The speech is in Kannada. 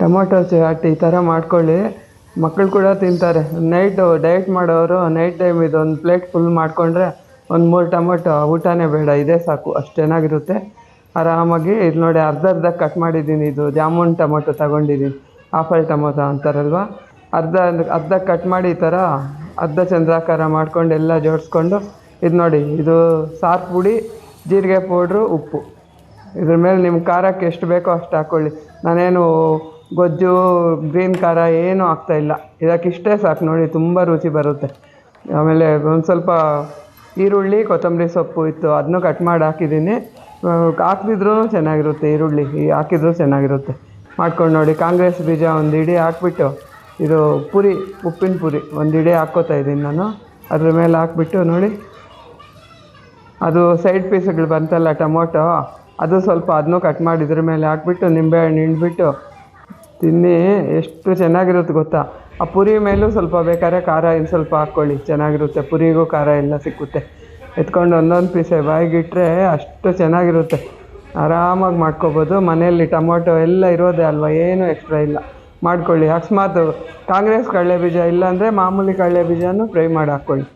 ಟೊಮೊಟೊ ಚಾಟ್ ಈ ಥರ ಮಾಡ್ಕೊಳ್ಳಿ. ಮಕ್ಕಳು ಕೂಡ ತಿಂತಾರೆ. ನೈಟು ಡಯಟ್ ಮಾಡೋರು ನೈಟ್ ಟೈಮ್ ಇದೊಂದು ಪ್ಲೇಟ್ ಫುಲ್ ಮಾಡಿಕೊಂಡ್ರೆ ಒಂದು ಮೂರು ಟೊಮೊಟೊ. ಊಟನೇ ಬೇಡ, ಇದೇ ಸಾಕು. ಅಷ್ಟು ಚೆನ್ನಾಗಿರುತ್ತೆ. ಆರಾಮಾಗಿ ಇದು ನೋಡಿ ಅರ್ಧ ಅರ್ಧ ಕಟ್ ಮಾಡಿದ್ದೀನಿ. ಇದು ಜಾಮೂನ್ ಟೊಮೊಟೊ ತಗೊಂಡಿದ್ದೀನಿ. ಆಫಲ್ ಟೊಮೊಟೊ ಅಂತಾರಲ್ವ? ಅರ್ಧ ಅರ್ಧ ಕಟ್ ಮಾಡಿ ಈ ಥರ ಅರ್ಧ ಚಂದ್ರಾಕಾರ ಮಾಡ್ಕೊಂಡು ಎಲ್ಲ ಜೋಡಿಸ್ಕೊಂಡು ಇದು ನೋಡಿ, ಇದು ಸಾರು ಪುಡಿ, ಜೀರಿಗೆ ಪೌಡ್ರು, ಉಪ್ಪು. ಇದ್ರ ಮೇಲೆ ನಿಮ್ಮ ಖಾರಕ್ಕೆ ಎಷ್ಟು ಬೇಕೋ ಅಷ್ಟು ಹಾಕ್ಕೊಳ್ಳಿ ನಾನೇನು ಗೊಜ್ಜು, ಗ್ರೀನ್ ಖಾರ ಏನೂ ಇದಕ್ಕೆ ಇದಕ್ಕಿಷ್ಟೇ ಸಾಕು ನೋಡಿ, ತುಂಬ ರುಚಿ ಬರುತ್ತೆ. ಆಮೇಲೆ ಒಂದು ಸ್ವಲ್ಪ ಈರುಳ್ಳಿ, ಕೊತ್ತಂಬರಿ ಸೊಪ್ಪು ಇತ್ತು ಅದನ್ನೂ ಕಟ್ ಮಾಡಿ ಹಾಕಿದ್ದೀನಿ. ಹಾಕಿದ್ರೂ ಚೆನ್ನಾಗಿರುತ್ತೆ ಈರುಳ್ಳಿ ಹಾಕಿದ್ರೂ ಚೆನ್ನಾಗಿರುತ್ತೆ. ಮಾಡ್ಕೊಂಡು ನೋಡಿ, ಕಾಂಗ್ರೆಸ್ ಬೀಜ ಒಂದು ಇಡೀ ಹಾಕ್ಬಿಟ್ಟು, ಇದು ಪುರಿ, ಉಪ್ಪಿನ ಪುರಿ ಒಂದು ಇಡೀ ಹಾಕ್ಕೋತಾ ಇದ್ದೀನಿ ನಾನು. ಅದ್ರ ಮೇಲೆ ಹಾಕ್ಬಿಟ್ಟು ನೋಡಿ. ಅದು ಸೈಡ್ ಪೀಸ್ಗಳು ಬಂತಲ್ಲ ಟೊಮೊಟೊ, ಅದು ಸ್ವಲ್ಪ ಅದನ್ನೂ ಕಟ್ ಮಾಡಿ ಇದ್ರ ಮೇಲೆ ಹಾಕ್ಬಿಟ್ಟು, ನಿಂಬೆಹಣ್ಣು ಹಿಂಡ್ಬಿಟ್ಟು ತಿನ್ನಿ, ಎಷ್ಟು ಚೆನ್ನಾಗಿರುತ್ತೆ ಗೊತ್ತಾ? ಆ ಪುರಿ ಮೇಲೂ ಸ್ವಲ್ಪ ಬೇಕಾದ್ರೆ ಖಾರ ಇನ್ನು ಸ್ವಲ್ಪ ಹಾಕ್ಕೊಳ್ಳಿ, ಚೆನ್ನಾಗಿರುತ್ತೆ. ಪುರಿಗೂ ಖಾರ ಎಲ್ಲ ಸಿಕ್ಕುತ್ತೆ. ಎತ್ಕೊಂಡು ಒಂದೊಂದು ಪೀಸೆ ಬಾಯಿಗಿಟ್ರೆ ಅಷ್ಟು ಚೆನ್ನಾಗಿರುತ್ತೆ. ಆರಾಮಾಗಿ ಮಾಡ್ಕೋಬೋದು. ಮನೆಯಲ್ಲಿ ಟೊಮೊಟೊ ಎಲ್ಲ ಇರೋದೇ ಅಲ್ವಾ? ಏನೂ ಎಕ್ಸ್ಟ್ರಾ ಇಲ್ಲ. ಮಾಡ್ಕೊಳ್ಳಿ. ಅಕಸ್ಮಾತ್ ಕಾಂಗ್ರೆಸ್ ಕಡಲೆ ಬೀಜ ಇಲ್ಲಾಂದರೆ ಮಾಮೂಲಿ ಕಡಲೆ ಬೀಜನೂ ಫ್ರೈ ಮಾಡಿ ಹಾಕ್ಕೊಳ್ಳಿ.